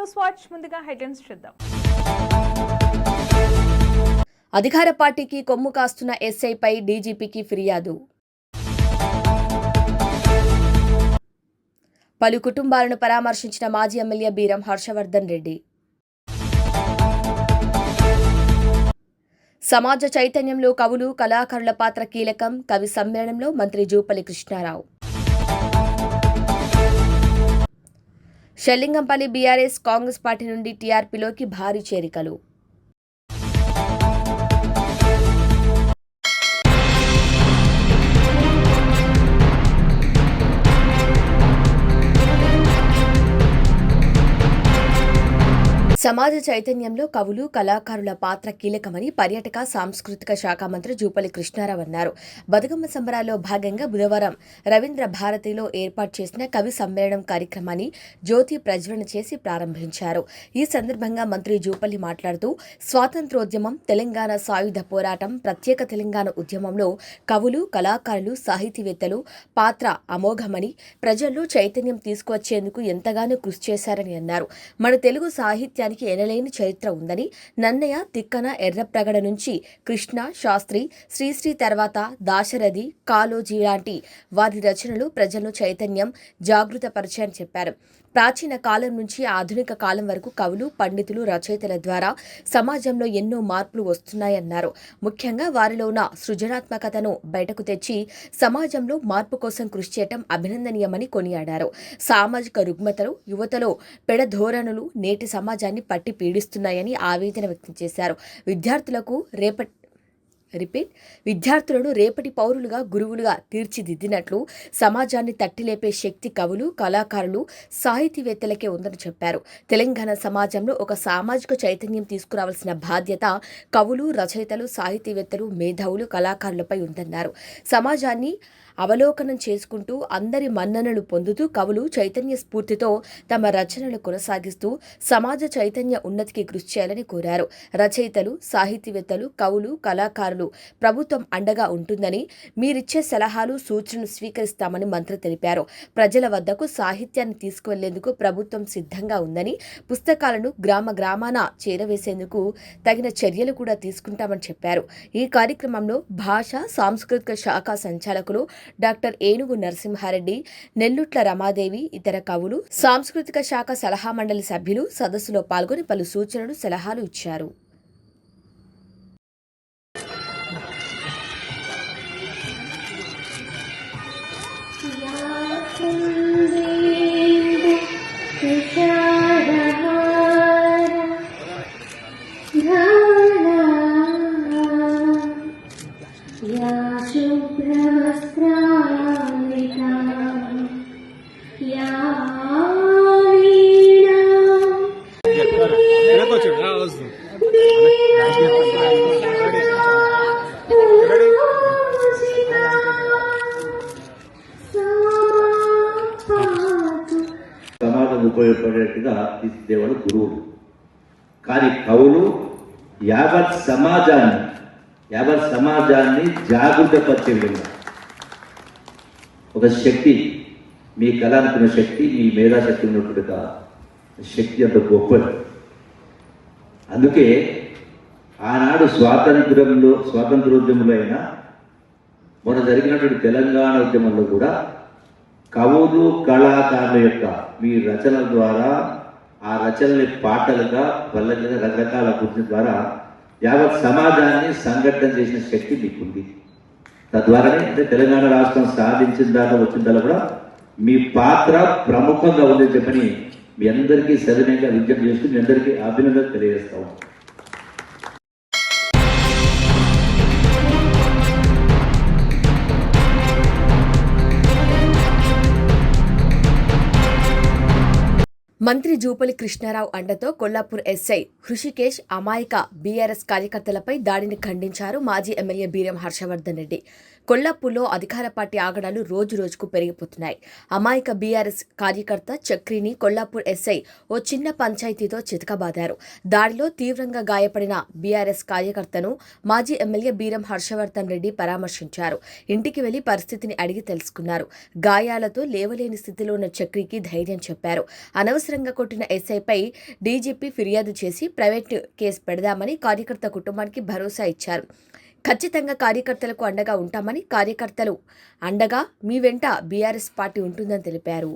News watch ముందుగా headlines చూద్దాం. అధికార పార్టీకి కొమ్ము కాస్తున్న ఎస్ఐపై డీజీపీకి ఫిర్యాదు. పలు కుటుంబాలను పరామర్శించిన మాజీ ఎమ్మెల్యే బీరం హర్షవర్ధన్ రెడ్డి. సమాజ చైతన్యంలో కవులు కళాకారుల పాత్ర కీలకం. కవి సమ్మేళనంలో మంత్రి జూపల్లి కృష్ణారావు. షెల్లింగంపల్లి బీఆర్ఎస్ కాంగ్రెస్ పార్టీ నుండి టీఆర్పీలోకి భారీ చేరికలు. సమాజ చైతన్యంలో కవులు కళాకారుల పాత్ర కీలకమని పర్యాటక సాంస్కృతిక శాఖ మంత్రి జూపల్లి కృష్ణారావు అన్నారు. బతుకమ్మ సంబరాల్లో భాగంగా బుధవారం రవీంద్ర భారతిలో ఏర్పాటు చేసిన కవి సమ్మేళనం కార్యక్రమాన్ని జ్యోతి ప్రజ్వలన చేసి ప్రారంభించారు. ఈ సందర్భంగా మంత్రి జూపల్లి మాట్లాడుతూ స్వాతంత్రోద్యమం తెలంగాణ సాయుధ పోరాటం ప్రత్యేక తెలంగాణ ఉద్యమంలో కవులు కళాకారులు సాహితీవేత్తలు పాత్ర అమోఘమని ప్రజల్లో చైతన్యం తీసుకువచ్చేందుకు ఎంతగానో కృషి చేశారని అన్నారు. మన తెలుగు సాహిత్యానికి ఎనలేని చరిత్ర ఉందని నన్నయ్య తిక్కన ఎర్రప్రగడ నుంచి కృష్ణ శాస్త్రి శ్రీశ్రీ తర్వాత దాశరథి కాలోజీ లాంటి వారి రచనలు ప్రజలను చైతన్యం జాగృతపరిచాయని చెప్పారు. ప్రాచీన కాలం నుంచి ఆధునిక కాలం వరకు కవులు పండితులు రచయితల ద్వారా సమాజంలో ఎన్నో మార్పులు వస్తున్నాయన్నారు. ముఖ్యంగా వారిలో ఉన్న సృజనాత్మకతను బయటకు తెచ్చి సమాజంలో మార్పు కోసం కృషి చేయటం అభినందనీయమని కొనియాడారు. సామాజిక రుగ్మతలు యువతలో పెడధోరణులు నేటి సమాజాన్ని పట్టి పీడిస్తున్నాయని ఆవేదన వ్యక్తం చేశారు. విద్యార్థులకు రేపటి రిపీట్ విద్యార్థులను రేపటి పౌరులుగా గురువులుగా తీర్చిదిద్దినట్లు సమాజాన్ని తట్టిలేపే శక్తి కవులు కళాకారులు సాహితీవేత్తలకే ఉందని చెప్పారు. తెలంగాణ సమాజంలో ఒక సామాజిక చైతన్యం తీసుకురావాల్సిన బాధ్యత కవులు రచయితలు సాహితీవేత్తలు మేధావులు కళాకారులపై ఉందన్నారు. సమాజాన్ని అవలోకనం చేసుకుంటూ అందరి మన్ననలు పొందుతూ కవులు చైతన్య స్ఫూర్తితో తమ రచనలు కొనసాగిస్తూ సమాజ చైతన్య ఉన్నతికి కృషి చేయాలని కోరారు. రచయితలు సాహితీవేత్తలు కవులు కళాకారులు ప్రభుత్వం అండగా ఉంటుందని మీరిచ్చే సలహాలు సూచనలు స్వీకరిస్తామని మంత్రి తెలిపారు. ప్రజల వద్దకు సాహిత్యాన్ని తీసుకువెళ్ళేందుకు ప్రభుత్వం సిద్ధంగా ఉందని పుస్తకాలను గ్రామ గ్రామాన చేరవేసేందుకు తగిన చర్యలు కూడా తీసుకుంటామని చెప్పారు. ఈ కార్యక్రమంలో భాష సాంస్కృతిక శాఖ సంచాలకులు డాక్టర్ ఏనుగు నరసింహారెడ్డి నెల్లుట్ల రమాదేవి ఇతర కవులు సాంస్కృతిక శాఖ సలహా మండలి సభ్యులు సదస్సులో పాల్గొని పలు సూచనలు సలహాలు ఇచ్చారు. సమాజం ఉపయోగపడేట్టుగా దేవుడు గురువులు కానీ కవులు యావత్ సమాజాన్ని యావత్ సమాజాన్ని జాగృతపరిచే విధంగా ఒక శక్తి మీ కళ అనుకున్న శక్తి మీ మేధాశక్తి ఉన్నటువంటి శక్తి అంత గొప్పది. అందుకే ఆనాడు స్వాతంత్రంలో స్వాతంత్రోద్యమంలో అయినా మొన్న జరిగినటువంటి తెలంగాణ ఉద్యమంలో కూడా కవులు కళాకారుల యొక్క మీ రచనల ద్వారా ఆ రచనని పాటలుగా పల్లెలుగా రకరకాల కృషి ద్వారా యావత్ సమాజాన్ని సంఘటన చేసిన శక్తి మీకుంది. తద్వారానే అంటే తెలంగాణ రాష్ట్రం సాధించిన దాకా వచ్చిన దాకా కూడా మీ పాత్ర ప్రముఖంగా ఉందని చెప్పని మీ అందరికీ సవినయంగా విజ్ఞప్తి చేస్తూ మీ అందరికీ అభినందన తెలియజేస్తాము. మంత్రి జూపలి కృష్ణారావు అండతో కొల్లాపూర్ ఎస్ఐ హృషికేష్ అమాయక బీఆర్ఎస్ కార్యకర్తలపై దాడిని ఖండించారు మాజీ ఎమ్మెల్యే బీరం హర్షవర్ధన్ రెడ్డి. కొల్లాపూర్లో అధికార పార్టీ ఆగడాలు రోజు రోజుకు పెరిగిపోతున్నాయి. అమాయక బీఆర్ఎస్ కార్యకర్త చక్రిని కొల్లాపూర్ ఎస్ఐ ఓ చిన్న పంచాయతీతో చితకబాదారు. దాడిలో తీవ్రంగా గాయపడిన బీఆర్ఎస్ కార్యకర్తను మాజీ ఎమ్మెల్యే బీరం హర్షవర్ధన్ రెడ్డి పరామర్శించారు. ఇంటికి వెళ్ళి పరిస్థితిని అడిగి తెలుసుకున్నారు. గాయాలతో లేవలేని స్థితిలో ఉన్న చక్రికి ధైర్యం చెప్పారు. అనవసరంగా కొట్టిన ఎస్ఐపై డీజీపీ ఫిర్యాదు చేసి ప్రైవేట్ కేసు పెడదామని కార్యకర్త కుటుంబానికి భరోసా ఇచ్చారు. ఖచ్చితంగా కార్యకర్తలకు అండగా ఉంటామని కార్యకర్తలు అండగా మీ వెంట బీఆర్ఎస్ పార్టీ ఉంటుందని తెలిపారు.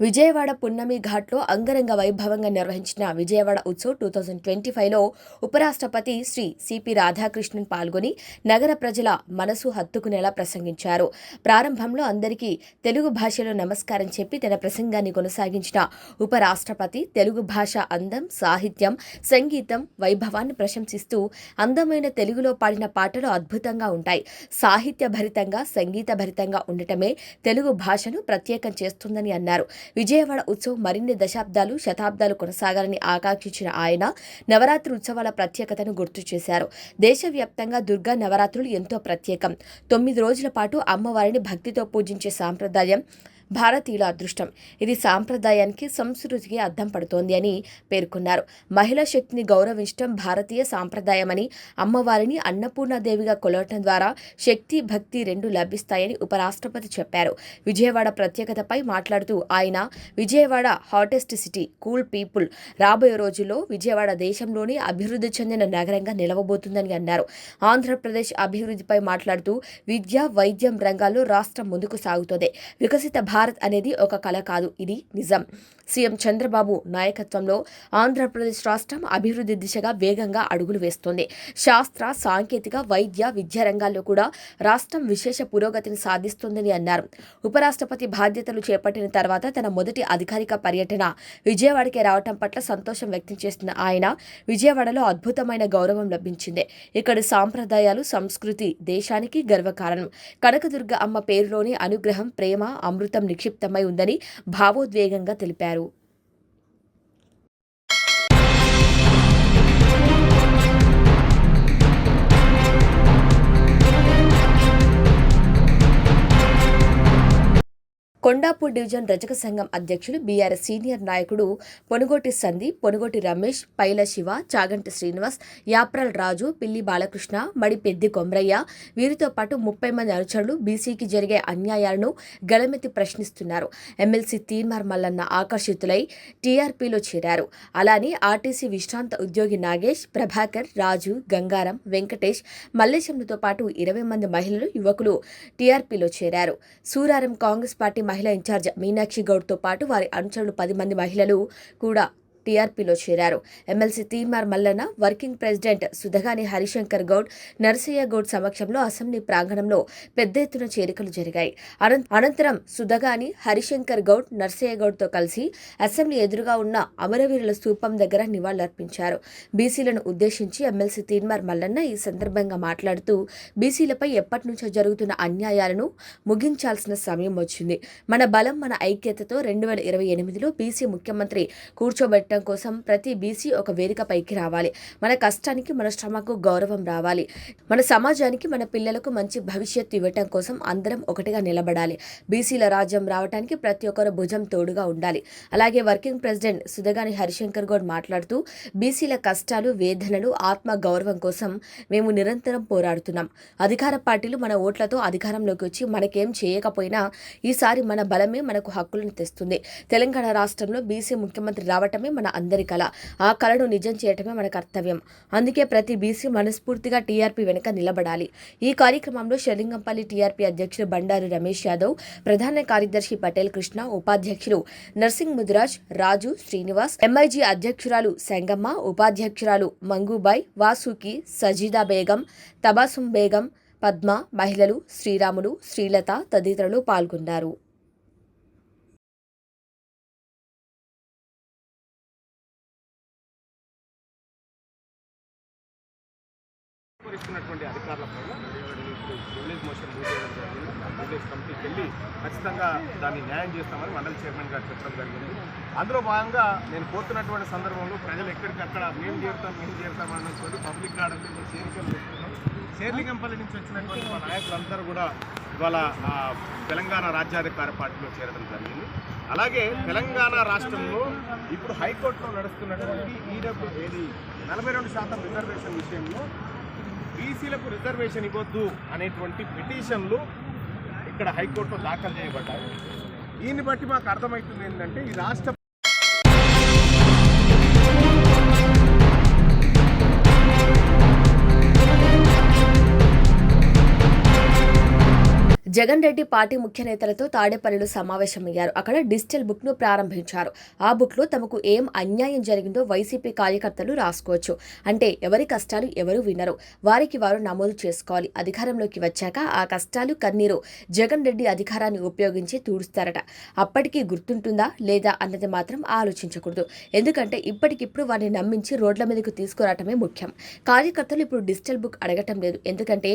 విజయవాడ పున్నమి ఘాట్లో అంగరంగ వైభవంగా నిర్వహించిన Vijayawada Utsav two thousand twenty ఫైవ్లో ఉపరాష్ట్రపతి శ్రీ సిపి రాధాకృష్ణన్ పాల్గొని నగర ప్రజల మనసు హత్తుకునేలా ప్రసంగించారు. ప్రారంభంలో అందరికీ తెలుగు భాషలో నమస్కారం చెప్పి తన ప్రసంగాన్ని కొనసాగించిన ఉపరాష్ట్రపతి తెలుగు భాష అందం సాహిత్యం సంగీతం వైభవాన్ని ప్రశంసిస్తూ అందమైన తెలుగులో పాడిన పాటలు అద్భుతంగా ఉంటాయి. సాహిత్య భరితంగా సంగీత భరితంగా ఉండటమే తెలుగు భాషను ప్రత్యేకం చేస్తుందని అన్నారు. విజయవాడ ఉత్సవం మరిన్ని దశాబ్దాలు శతాబ్దాలు కొనసాగాలని ఆకాంక్షించిన ఆయన నవరాత్రి ఉత్సవాల ప్రత్యేకతను గుర్తు చేశారు. దేశవ్యాప్తంగా దుర్గా నవరాత్రులు ఎంతో ప్రత్యేకం. తొమ్మిది రోజుల పాటు అమ్మవారిని భక్తితో పూజించే సాంప్రదాయం భారతీయుల అదృష్టం. ఇది సాంప్రదాయానికి సంస్కృతికి అద్దం పడుతోంది అని పేర్కొన్నారు. మహిళా శక్తిని గౌరవించడం భారతీయ సాంప్రదాయమని అమ్మవారిని అన్నపూర్ణాదేవిగా కొలవటం ద్వారా శక్తి భక్తి రెండు లభిస్తాయని ఉపరాష్ట్రపతి చెప్పారు. విజయవాడ ప్రత్యేకతపై మాట్లాడుతూ ఆయన Vijayawada hottest city cool people. రాబోయే రోజుల్లో విజయవాడ దేశంలోని అభివృద్ధి చెందిన నగరంగా నిలవబోతుందని అన్నారు. ఆంధ్రప్రదేశ్ అభివృద్ధిపై మాట్లాడుతూ విద్య వైద్యం రంగాల్లో రాష్ట్రం ముందుకు సాగుతోంది. వికసిత భారత్ అనేది ఒక కళ కాదు ఇది నిజం. సీఎం చంద్రబాబు నాయకత్వంలో ఆంధ్రప్రదేశ్ రాష్ట్రం అభివృద్ధి దిశగా వేగంగా అడుగులు వేస్తోంది. శాస్త్ర సాంకేతిక వైద్య విద్యా రంగాల్లో కూడా రాష్ట్రం విశేష పురోగతిని సాధిస్తుందని అన్నారు. ఉపరాష్ట్రపతి బాధ్యతలు చేపట్టిన తర్వాత తన మొదటి అధికారిక పర్యటన విజయవాడకే రావటం పట్ల సంతోషం వ్యక్తం చేస్తున్న ఆయన విజయవాడలో అద్భుతమైన గౌరవం లభించింది. ఇక్కడి సాంప్రదాయాలు సంస్కృతి దేశానికి గర్వకారణం. కనకదుర్గ అమ్మ పేరులోని అనుగ్రహం ప్రేమ అమృతం నిక్షిప్తమై ఉందని భావోద్వేగంగా తెలిపారు. కొండాపూర్ డివిజన్ రజక సంఘం అధ్యక్షులు బీఆర్ఎస్ సీనియర్ నాయకుడు పొనుగోటి సందీప్ పొనుగోటి రమేష్ పైల శివ చాగంటి శ్రీనివాస్ యాప్రల్ రాజు పిల్లి బాలకృష్ణ మడి పెద్ది కొమ్రయ్య. వీరితో పాటు ముప్పై మంది అనుచరులు బీసీకి జరిగే అన్యాయాలను గళమెత్తి ప్రశ్నిస్తున్నారు. ఎమ్మెల్సీ తీన్మార్ మల్లన్న ఆకర్షితులై టీఆర్పీలో చేరారు. అలానే ఆర్టీసీ విశ్రాంత ఉద్యోగి నాగేష్ ప్రభాకర్ రాజు గంగారం వెంకటేష్ మల్లేశంలతో పాటు ఇరవై మంది మహిళలు యువకులు టీఆర్పీలో చేరారు. సూరారం కాంగ్రెస్ పార్టీ మహిళా ఇన్ఛార్జ్ మీనాక్షి గౌడ్తో పాటు వారి అనుచరులు పది మంది మహిళలు కూడా టీఆర్పీలో చేరారు. MLC Teenmar Mallanna working president Sudhagani Harishankar Goud Narasaiah Goud సమక్షంలో అసెంబ్లీ ప్రాంగణంలో పెద్ద ఎత్తున చేరికలు జరిగాయి. అనంతరం సుధగాని హరిశంకర్ గౌడ్ నరసయ్య గౌడ్తో కలిసి అసెంబ్లీ ఎదురుగా ఉన్న అమరవీరుల స్థూపం దగ్గర నివాళులర్పించారు. బీసీలను ఉద్దేశించి ఎమ్మెల్సీ తీన్మార్ మల్లన్న ఈ సందర్భంగా మాట్లాడుతూ బీసీలపై ఎప్పటి నుంచో జరుగుతున్న అన్యాయాలను ముగించాల్సిన సమయం వచ్చింది. మన బలం మన ఐక్యతతో రెండు వేల ఇరవై ఎనిమిదిలో బీసీ ముఖ్యమంత్రి కూర్చోబెట్టడం కోసం ప్రతి బీసీ ఒక వేదిక పైకి రావాలి. మన కష్టానికి మన శ్రమకు గౌరవం రావాలి. మన సమాజానికి మన పిల్లలకు మంచి భవిష్యత్తు ఇవ్వటం కోసం అందరం ఒకటిగా నిలబడాలి. బీసీల రాజ్యం రావడానికి ప్రతి ఒక్కరు భుజం తోడుగా ఉండాలి. అలాగే వర్కింగ్ ప్రెసిడెంట్ సుధగాని హరిశంకర్ గౌడ్ మాట్లాడుతూ బీసీల కష్టాలు వేదనలు ఆత్మ గౌరవం కోసం మేము నిరంతరం పోరాడుతున్నాం. అధికార పార్టీలు మన ఓట్లతో అధికారంలోకి వచ్చి మనకేం చేయకపోయినా ఈసారి మన బలమే మనకు హక్కులను తెస్తుంది. తెలంగాణ రాష్ట్రంలో బీసీ ముఖ్యమంత్రి రావటమే మన అందరి కళ ఆ కళను నిజం చేయటమే మన కర్తవ్యం. అందుకే ప్రతి బీసీ మనస్ఫూర్తిగా టీఆర్పీ వెనుక నిలబడాలి. ఈ కార్యక్రమంలో షెలింగంపల్లి టీఆర్పీ అధ్యక్షులు బండారు రమేష్ యాదవ్ ప్రధాన కార్యదర్శి పటేల్ కృష్ణ ఉపాధ్యక్షులు నర్సింగ్ ముదిరాజ్ రాజు శ్రీనివాస్ ఎంఐజీ అధ్యక్షురాలు సంగమ్మ ఉపాధ్యక్షురాలు మంగుబాయ్ వాసుకి సజీదా బేగం తబాసుం బేగం పద్మ మహిళలు శ్రీరాములు శ్రీలత తదితరులు పాల్గొన్నారు. ఉన్నటువంటి అధికారుల పైన విలేజ్ మోషన్ మూవ్ చేయడం జరిగింది. విలేజ్ కమిటీకి వెళ్ళి ఖచ్చితంగా దాన్ని న్యాయం చేస్తామని మండల చైర్మన్ గారు చెప్పడం జరిగింది. అందులో భాగంగా నేను పోతున్నటువంటి సందర్భంలో ప్రజలు ఎక్కడికక్కడ మేము చేరుతాం మేము చేరుతాం అన్నటువంటి పబ్లిక్ గార్డెన్ చేరుకొని పెట్టుకున్నాం నుంచి వచ్చినటువంటి మా నాయకులందరూ కూడా ఇవాళ తెలంగాణ రాజ్యాధికార పార్టీలో చేరడం జరిగింది. అలాగే తెలంగాణ రాష్ట్రంలో ఇప్పుడు హైకోర్టులో నడుస్తున్నటువంటి ఈడబ్ల్యూ ఏది నలభై రెండు శాతం రిజర్వేషన్ విషయంలో బీసీలకు రిజర్వేషన్ ఇవ్వద్దు అనేటువంటి పిటిషన్లు ఇక్కడ హైకోర్టులో దాఖలు చేయబడ్డాయి. దీన్ని బట్టి మాకు అర్థమవుతుంది ఏంటంటే ఈ రాష్ట్ర జగన్ రెడ్డి పార్టీ ముఖ్య నేతలతో తాడేపల్లిలో సమావేశమయ్యారు. అక్కడ డిజిటల్ బుక్ను ప్రారంభించారు. ఆ బుక్లో తమకు ఏం అన్యాయం జరిగిందో వైసీపీ కార్యకర్తలు రాసుకోవచ్చు. అంటే ఎవరి కష్టాలు ఎవరు వినరు. వారికి వారు నమోదు చేసుకోవాలి. అధికారంలోకి వచ్చాక ఆ కష్టాలు కన్నీరు జగన్ రెడ్డి అధికారాన్ని ఉపయోగించి తూడుస్తారట. అప్పటికి గుర్తుంటుందా లేదా అన్నది మాత్రం ఆలోచించకూడదు. ఎందుకంటే ఇప్పటికిప్పుడు వారిని నమ్మించి రోడ్ల మీదకు తీసుకురావటమే ముఖ్యం. కార్యకర్తలు ఇప్పుడు డిజిటల్ బుక్ అడగటం లేదు. ఎందుకంటే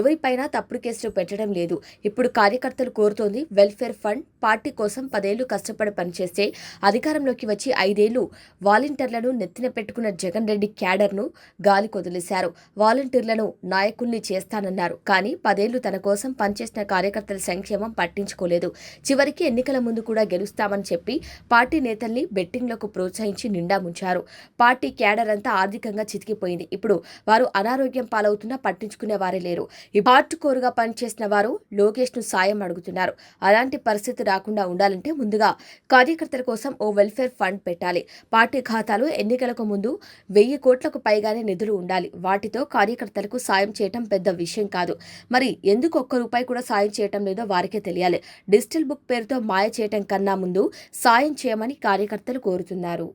ఎవరిపైనా తప్పుడు కేసులు పెట్టడం లేదు. ఇప్పుడు కార్యకర్తలు కోరుతోంది వెల్ఫేర్ ఫండ్ పార్టీ కోసం పదేళ్ళు కష్టపడి పనిచేస్తే అధికారంలోకి వచ్చి ఐదేళ్ళు వాలంటీర్లను నెత్తిన పెట్టుకున్న జగన్ రెడ్డి క్యాడర్ను గాలి కొదిలేశారు. వాలంటీర్లను నాయకుల్ని చేస్తానన్నారు. కానీ పదేళ్ళు తన కోసం పనిచేసిన కార్యకర్తల సంక్షేమం పట్టించుకోలేదు. చివరికి ఎన్నికల ముందు కూడా గెలుస్తామని చెప్పి పార్టీ నేతల్ని బెట్టింగ్లకు ప్రోత్సహించి నిండా ముంచారు. పార్టీ క్యాడర్ అంతా ఆర్థికంగా చితికిపోయింది. ఇప్పుడు వారు అనారోగ్యం పాలవుతున్నా పట్టించుకునే వారే లేరు. ఈ పార్ట్ కోరుగా పనిచేసిన వారు లో ను సాయం అడుగుతున్నారు. అలాంటి పరిస్థితి రాకుండా ఉండాలంటే ముందుగా కార్యకర్తల కోసం ఓ వెల్ఫేర్ ఫండ్ పెట్టాలి. పార్టీ ఖాతాలు ఎన్నికలకు ముందు వెయ్యి కోట్లకు పైగానే నిధులు ఉండాలి. వాటితో కార్యకర్తలకు సాయం చేయటం పెద్ద విషయం కాదు. మరి ఎందుకు ఒక్క రూపాయి కూడా సాయం చేయటం లేదో వారికే తెలియాలి. డిజిటల్ బుక్ పేరుతో మాయ చేయటం కన్నా ముందు సాయం చేయమని కార్యకర్తలు కోరుతున్నారు.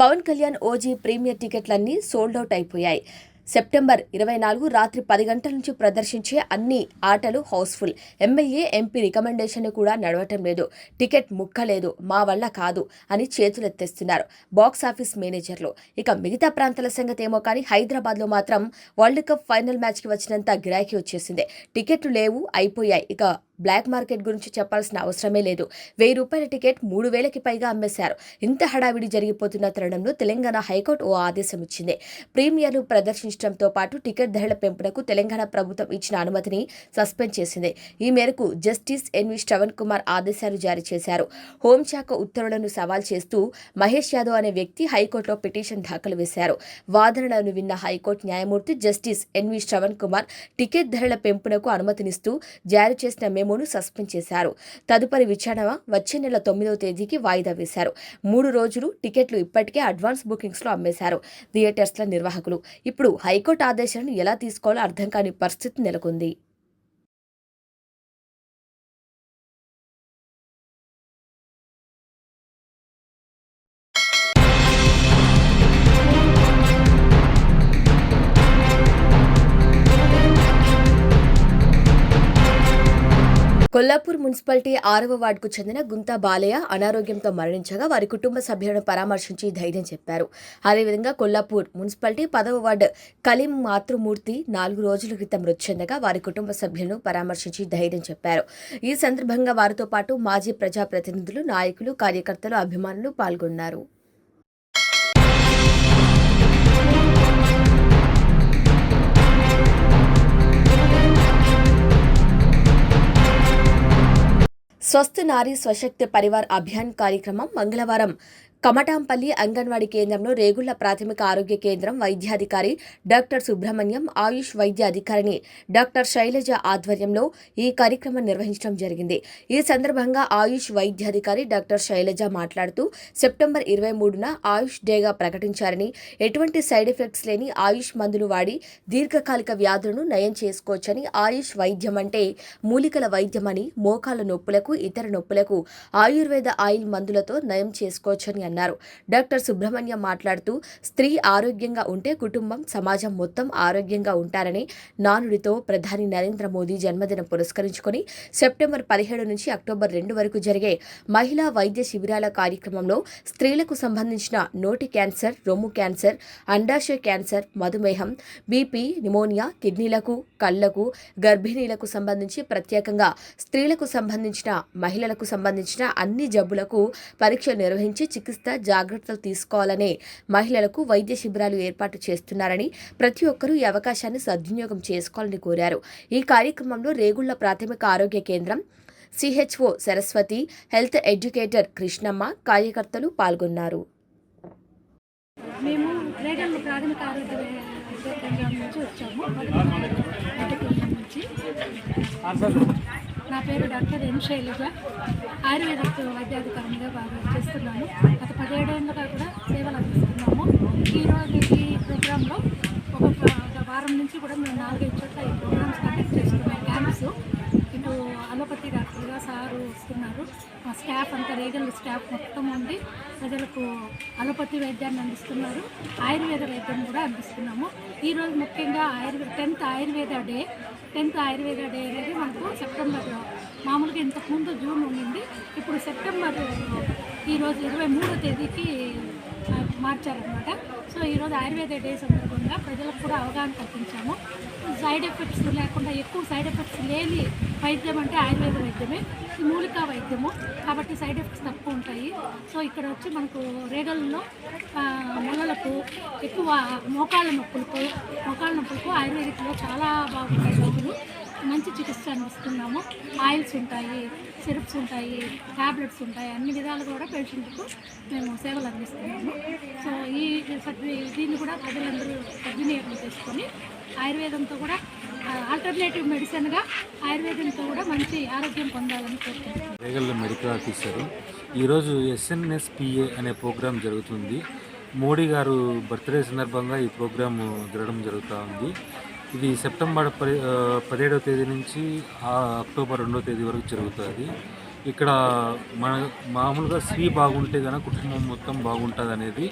పవన్ కళ్యాణ్ ఓజీ ప్రీమియర్ టికెట్లన్నీ సోల్డ్ అవుట్ అయిపోయాయి. సెప్టెంబర్ ఇరవై నాలుగు రాత్రి పది గంటల నుంచి ప్రదర్శించే అన్ని ఆటలు హౌస్ఫుల్. ఎమ్మెల్యే ఎంపీ రికమెండేషన్ కూడా నడవటం లేదు. టికెట్ ముక్కలేదు మా వల్ల కాదు అని చేతులెత్తేస్తున్నారు బాక్స్ ఆఫీస్ మేనేజర్లు. ఇక మిగతా ప్రాంతాల సంగతి ఏమో కానీ హైదరాబాద్లో మాత్రం వరల్డ్ కప్ ఫైనల్ మ్యాచ్కి వచ్చినంత గిరాకీ వచ్చేసింది. టికెట్లు లేవు అయిపోయాయి. ఇక బ్లాక్ మార్కెట్ గురించి చెప్పాల్సిన అవసరమే లేదు. వెయ్యి రూపాయల టికెట్ మూడు వేలకి పైగా అమ్మేశారు. ఇంత హడావిడి జరిగిపోతున్న తరుణంలో తెలంగాణ హైకోర్టు ఓ ఆదేశం ఇచ్చింది. ప్రీమియర్ను ప్రదర్శించడంతో పాటు టికెట్ ధరల పెంపునకు తెలంగాణ ప్రభుత్వం ఇచ్చిన అనుమతిని సస్పెండ్ చేసింది. ఈ మేరకు జస్టిస్ ఎన్వి శ్రవణ్ కుమార్ ఆదేశాలు జారీ చేశారు. హోంశాఖ ఉత్తర్వులను సవాల్ చేస్తూ మహేష్ యాదవ్ అనే వ్యక్తి హైకోర్టులో పిటిషన్ దాఖలు వేశారు. వాదనలను విన్న హైకోర్టు న్యాయమూర్తి justice NV Shravan Kumar ticket ధరల పెంపునకు అనుమతినిస్తూ జారీ చేసిన మెమోను సస్పెండ్ చేశారు. తదుపరి విచారణ వచ్చే నెల తొమ్మిదవ తేదీకి వాయిదా వేశారు. మూడు రోజులు టికెట్లు ఇప్పటికే అడ్వాన్స్ బుకింగ్స్లో అమ్మేశారు థియేటర్స్ల నిర్వాహకులు. ఇప్పుడు హైకోర్టు ఆదేశాలను ఎలా తీసుకోవాలో అర్థం కాని పరిస్థితి నెలకొంది. కొల్లాపూర్ మున్సిపాలిటీ ఆరవ వార్డుకు చెందిన గుంతా బాలయ్య అనారోగ్యంతో మరణించగా వారి కుటుంబ సభ్యులను పరామర్శించి ధైర్యం చెప్పారు. అదేవిధంగా కొల్లాపూర్ మున్సిపాలిటీ పదవ వార్డు కలీం మాతృమూర్తి నాలుగు రోజుల క్రితం మృతి చెందగా వారి కుటుంబ సభ్యులను పరామర్శించి ధైర్యం చెప్పారు. ఈ సందర్భంగా వారితో పాటు మాజీ ప్రజాప్రతినిధులు నాయకులు కార్యకర్తలు అభిమానులు పాల్గొన్నారు. స్వస్థ నారీ స్వశక్తి పరివార్ అభియాన్ కార్యక్రమం మంగళవారం కమటాంపల్లి అంగన్వాడీ కేంద్రంలో రేగుళ్ళ ప్రాథమిక ఆరోగ్య కేంద్రం వైద్యాధికారి డాక్టర్ సుబ్రహ్మణ్యం ఆయుష్ వైద్య అధికారిని డాక్టర్ శైలజ ఆధ్వర్యంలో ఈ కార్యక్రమం నిర్వహించడం జరిగింది. ఈ సందర్భంగా ఆయుష్ వైద్యాధికారి డాక్టర్ శైలజ మాట్లాడుతూ సెప్టెంబర్ ఇరవై మూడున ఆయుష్ డేగా ప్రకటించారని ఎటువంటి సైడ్ ఎఫెక్ట్స్ లేని ఆయుష్ మందులు వాడి దీర్ఘకాలిక వ్యాధులను నయం చేసుకోవచ్చని ఆయుష్ వైద్యం అంటే మూలికల వైద్యమని మోకాల నొప్పులకు ఇతర నొప్పులకు ఆయుర్వేద ఆయిల్ మందులతో నయం చేసుకోవచ్చని అన్నారు డాక్టర్ సుబ్రహ్మణ్యం మాట్లాడుతూ స్త్రీ ఆరోగ్యంగా ఉంటే కుటుంబం సమాజం మొత్తం ఆరోగ్యంగా ఉంటారని నానుడితో ప్రధాని నరేంద్ర మోదీ జన్మదినం పురస్కరించుకొని సెప్టెంబర్ పదిహేడు నుంచి అక్టోబర్ రెండు వరకు జరిగే మహిళా వైద్య శిబిరాల కార్యక్రమంలో స్త్రీలకు సంబంధించిన నోటి క్యాన్సర్ రొమ్ము క్యాన్సర్ అండాశయ క్యాన్సర్ మధుమేహం బీపీ నిమోనియా కిడ్నీలకు కళ్ళకు గర్భిణీలకు సంబంధించి ప్రత్యేకంగా స్త్రీలకు సంబంధించిన మహిళలకు సంబంధించిన అన్ని జబ్బులకు పరీక్షలు నిర్వహించి చికిత్స జాగ్రత్తలు తీసుకోవాలనే మహిళలకు వైద్య శిబిరాలు ఏర్పాటు చేస్తున్నారని ప్రతి ఒక్కరూ ఈ అవకాశాన్ని సద్వినియోగం చేసుకోవాలని కోరారు. ఈ కార్యక్రమంలో రేగుళ్ళ ప్రాథమిక ఆరోగ్య కేంద్రం CHO Saraswathi health educator Krishnamma కార్యకర్తలు పాల్గొన్నారు. మేము రేగల్ ప్రాథమిక ఆరోగ్య కేంద్రం నుంచి వచ్చాము. నుంచి. నా పేరు డాక్టర్ ఎం శైలజ. ఆయుర్వేదిక్ వైద్యాధికారిగా బాగా చేస్తున్నాను. గత పదిహేడేళ్ళుగా కూడా సేవలు అందిస్తున్నాము. ఈరోజు ఈ ప్రోగ్రాంలో ఒక ఒక వారం నుంచి కూడా మేము నాలుగైదు చోట్ల ఈ ప్రోగ్రామ్స్ కండక్ట్ చేస్తున్నాం. క్యాంప్స్. ఇటు అలోపతి డాక్టర్గా సారు వస్తున్నారు. మా స్టాఫ్ అంతా రీగల్ స్టాఫ్ మొత్తం ఉంది ప్రజలకు అలోపతి వైద్యాన్ని అందిస్తున్నారు. ఆయుర్వేద వైద్యం కూడా అందిస్తున్నాము. ఈరోజు ముఖ్యంగా Ayurveda tenth Ayurveda day. Tenth Ayurveda day అనేది మనకు సెప్టెంబర్లో. మామూలుగా ఇంతకుముందు జూన్ ఉండింది ఇప్పుడు సెప్టెంబర్ ఈరోజు ఇరవై మూడో తేదీకి మార్చారనమాట సో ఈరోజు ఆయుర్వేద డే సందర్భంగా ప్రజలకు కూడా అవగాహన కల్పించాము. సైడ్ ఎఫెక్ట్స్ లేకుండా ఎక్కువ సైడ్ ఎఫెక్ట్స్ లేని వైద్యం అంటే ఆయుర్వేద వైద్యమే. మూలికా వైద్యము కాబట్టి సైడ్ ఎఫెక్ట్స్ తక్కువ ఉంటాయి. సో ఇక్కడ వచ్చి మనకు రేగల్లో ఆ, మొలలకు ఎక్కువ మోకాళ్ళ నొప్పులకు మోకాళ్ళ నొప్పులకు ఆయుర్వేదిక్లో చాలా బాగుంటాయి మందులు మంచి చికిత్స అందిస్తున్నాము. ఆయిల్స్ ఉంటాయి సిరప్స్ ఉంటాయి ట్యాబ్లెట్స్ ఉంటాయి. అన్ని విధాలుగా కూడా పేషెంట్కు మేము సేవలు అందిస్తున్నాము. సో ఈ దీన్ని కూడా ప్రజలందరూ సద్వినియోగం చేసుకొని ఆయుర్వేదంతో కూడా ఆల్టర్నేటివ్ మెడిసిన్గా ఆయుర్వేదంతో కూడా మంచి ఆరోగ్యం పొందాలని కోరుకుంటున్నాను. Medical officer. ఈరోజు ఎస్ఎన్ఎస్పిఏ అనే ప్రోగ్రాం జరుగుతుంది. మోడీ గారు బర్త్డే సందర్భంగా ఈ ప్రోగ్రాం జరగడం జరుగుతూ ఉంది. ఇది సెప్టెంబర్ పది పదిహేడవ తేదీ నుంచి అక్టోబర్ రెండవ తేదీ వరకు జరుగుతుంది. ఇక్కడ మన మామూలుగా స్త్రీ బాగుంటే కనుక కుటుంబం మొత్తం బాగుంటుంది అనేది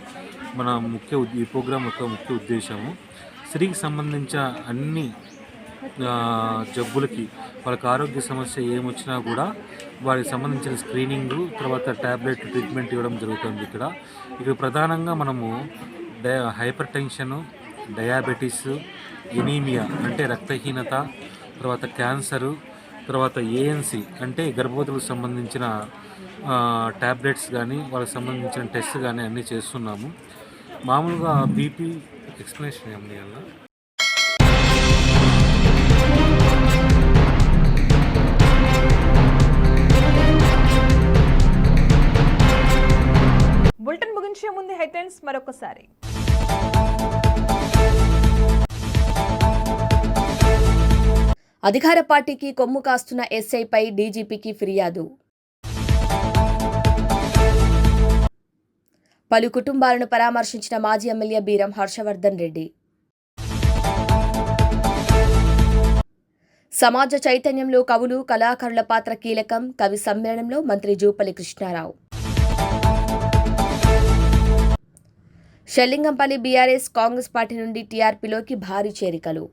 మన ముఖ్య ఈ ప్రోగ్రాం యొక్క ముఖ్య ఉద్దేశము. స్త్రీకి సంబంధించిన అన్ని జబ్బులకి వాళ్ళకి ఆరోగ్య సమస్య ఏమొచ్చినా కూడా వారికి సంబంధించిన స్క్రీనింగ్ తర్వాత ట్యాబ్లెట్ ట్రీట్మెంట్ ఇవ్వడం జరుగుతుంది ఇక్కడ. ఇక్కడ ప్రధానంగా మనము dia hypertension diabetes anaemia అంటే రక్తహీనత తర్వాత క్యాన్సరు తర్వాత ఏఎన్సి అంటే గర్భవతులకు సంబంధించిన ట్యాబ్లెట్స్ కానీ వాళ్ళకి సంబంధించిన టెస్ట్ కానీ అన్నీ చేస్తున్నాము. మామూలుగా బీపీ ఎక్స్ప్లెనేషన్ ఏమన్నా ముగించే హెడ్లైన్స్ మరొకసారి. అధికార పార్టీకి కొమ్ము కాస్తున్న ఎస్ఐపై డీజీపీకి ఫిర్యాదు. పలు కుటుంబాలను పరామర్శించిన మాజీ ఎమ్మెల్యే బీరం హర్షవర్ధన్ రెడ్డి. సమాజ చైతన్యంలో కవులు కళాకారుల పాత్ర కీలకం. కవి సమ్మేళనంలో మంత్రి జూపల్లి కృష్ణారావు. షెల్లింగంపల్లి బీఆర్ఎస్ కాంగ్రెస్ పార్టీ నుండి టీఆర్పీలోకి భారీ చేరికలు.